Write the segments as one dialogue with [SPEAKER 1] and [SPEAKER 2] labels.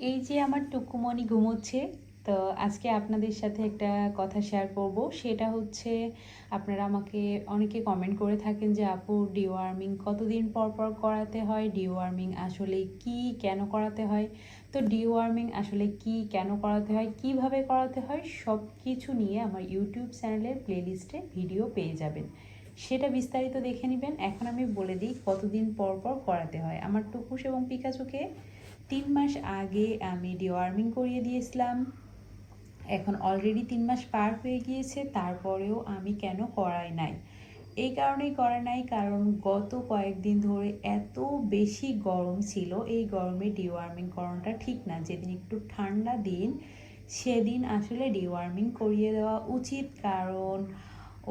[SPEAKER 1] এই যে আমার টুকুমণি ঘুমোচ্ছে, তো আজকে আপনাদের সাথে একটা কথা শেয়ার করব। সেটা হচ্ছে, আপনারা আমাকে অনেকে কমেন্ট করে থাকেন যে, আপু ডিওয়ার্মিং কতদিন পর পর করাতে হয়? ডিওয়ার্মিং আসলে কি কেন করাতে হয়? তো ডিওয়ার্মিং আসলে কি কেন করাতে হয়? কীভাবে করাতে হয়? সব কিছু নিয়ে আমার ইউটিউব চ্যানেলের প্লেলিস্টে ভিডিও পেয়ে যাবেন। সেটা বিস্তারিত দেখে নেবেন। এখন আমি বলে দিই কতদিন পর পর করাতে হয়। আমার টুকুস এবং পিকাচুকে তিন মাস আগে আমি ডিওয়ার্মিং করিয়ে দিয়েছিলাম। এখন অলরেডি তিন মাস পার হয়ে গিয়েছে, তারপরেও আমি কেন করাই নাই? এই কারণেই করা নাই, কারণ গত কয়েকদিন ধরে এত বেশি গরম ছিল, এই গরমে ডিওয়ার্মিং করানোটা ঠিক না। যেদিন একটু ঠান্ডা দিন, সেদিন আসলে ডিওয়ার্মিং করিয়ে দেওয়া উচিত, কারণ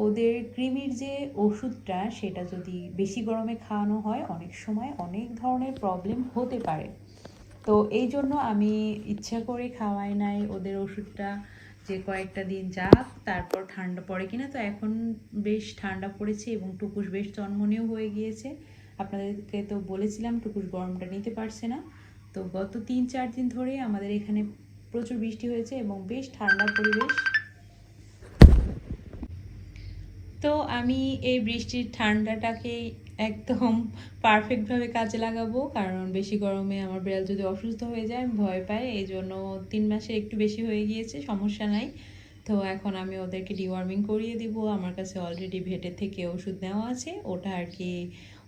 [SPEAKER 1] ওদের কৃমির যে ওষুধটা, সেটা যদি বেশি গরমে খাওয়ানো হয়, অনেক সময় অনেক ধরনের প্রবলেম হতে পারে। তো এই জন্য আমি ইচ্ছা করে খাওয়াই নাই ওদের ওষুধটা, যে কয়েকটা দিন যাক, তারপর ঠান্ডা পড়ে কিনা। তো এখন বেশ ঠান্ডা পড়েছে এবং টুকুস বেশ জন্মনেও হয়ে গিয়েছে। আপনাদেরকে তো বলেছিলাম, টুকুস গরমটা নিতে পারছে না। তো গত তিন চার দিন ধরে আমাদের এখানে প্রচুর বৃষ্টি হয়েছে এবং বেশ ঠান্ডা পরিবেশ। তো আমি এই বৃষ্টির ঠান্ডাটাকে একদম পারফেক্টভাবে কাজে লাগাবো, কারণ বেশি গরমে আমার বিড়াল যদি অসুস্থ হয়ে যায়, আমি ভয় পাই এই জন্য তিন মাসে একটু বেশি হয়ে গিয়েছে, সমস্যা নাই। তো এখন আমি ওদেরকে ডিওয়ার্মিং করিয়ে দিব, আমার কাছে অলরেডি ভেটের থেকে ওষুধ নেওয়া আছে, ওটা আর কি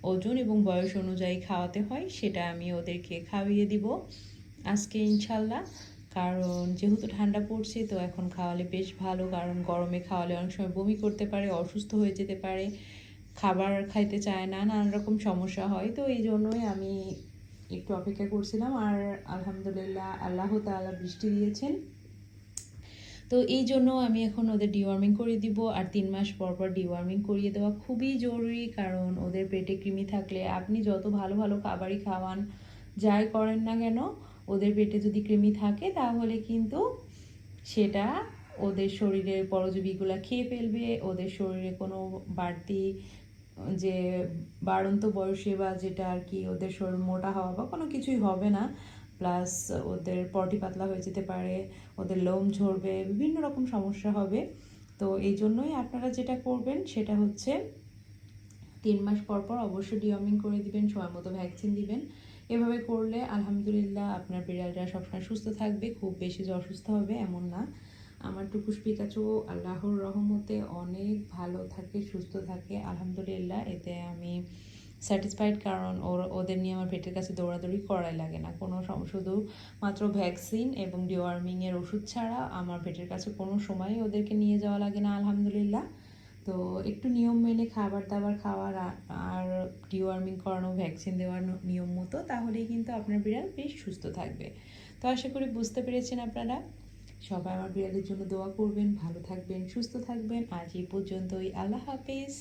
[SPEAKER 1] ওজন এবং বয়স অনুযায়ী খাওয়াতে হয়, সেটা আমি ওদেরকে খাওয়িয়ে দিব। আজকে ইনশাল্লাহ কারণ যেহেতু ঠান্ডা পড়ছে, তো এখন খাওয়ালে বেশ ভালো। কারণ গরমে খাওয়ালে অনেক সময় বমি করতে পারে, অসুস্থ হয়ে যেতে পারে, খাবার খাইতে চায় না, নানান রকম সমস্যা হয়। তো এই জন্যই আমি একটু অপেক্ষা করছিলাম আর আলহামদুলিল্লাহ আল্লাহ তাআলা বৃষ্টি দিয়েছেন। তো এই জন্য আমি এখন ওদের ডিওয়ার্মিং করিয়ে দিব আর তিন মাস পর পর ডিওয়ার্মিং করিয়ে দেওয়া খুবই জরুরি, কারণ ওদের পেটে কৃমি থাকলে আপনি যত ভালো ভালো খাবারই খাওয়ান, যাই করেন না কেন ওদের পেটে যদি কৃমি থাকে, তাহলে কিন্তু সেটা ওদের শরীরের পরজীবীগুলো খেয়ে ফেলবে, ওদের শরীরে কোনো বাড়তি যে বাড়ন্ত বয়সে বা যেটা আর কি ওদের শরীর মোটা হওয়া বা কোনো কিছুই হবে না। প্লাস ওদের পটি পাতলা হয়ে যেতে পারে, ওদের লোম ঝরবে, বিভিন্ন রকম সমস্যা হবে। তো এই জন্যই আপনারা যেটা করবেন সেটা হচ্ছে তিন মাস পর পর অবশ্যই ডিওয়ার্মিং করে দিবেন, সময় মতো ভ্যাকসিন দিবেন। এভাবে করলে আলহামদুলিল্লাহ আপনার বিড়ালটা সবসময় সুস্থ থাকবে, খুব বেশি যে অসুস্থ হবে এমন না। আমার টুকুস পিকাচু আল্লাহর রহমতে অনেক ভালো থাকে, সুস্থ থাকে, আলহামদুলিল্লাহ। এতে আমি স্যাটিসফাইড কারণ ওর, ওদের নিয়ে আমার পেটের কাছে দৌড়াদৌড়ি করাই লাগে না। কোনো শুধু মাত্র ভ্যাকসিন এবং ডিওয়ার্মিংয়ের ওষুধ ছাড়া আমার পেটের কাছে কোনো সময়ই ওদেরকে নিয়ে যাওয়া লাগে না, আলহামদুলিল্লাহ। তো একটু নিয়ম মেনে খাবার দাবার খাওয়ার আর ডিওয়ার্মিং করানো, ভ্যাকসিন দেওয়ার নিয়ম মতো, তাহলেই কিন্তু আপনার বিড়াল বেশ সুস্থ থাকবে। তো আশা করি বুঝতে পেরেছেন আপনারা। সবাই আমার বিড়ালের জন্য দোয়া করবেন, ভালো থাকবেন, সুস্থ থাকবেন। আজ এই পর্যন্তই। আল্লাহ হাফিজ।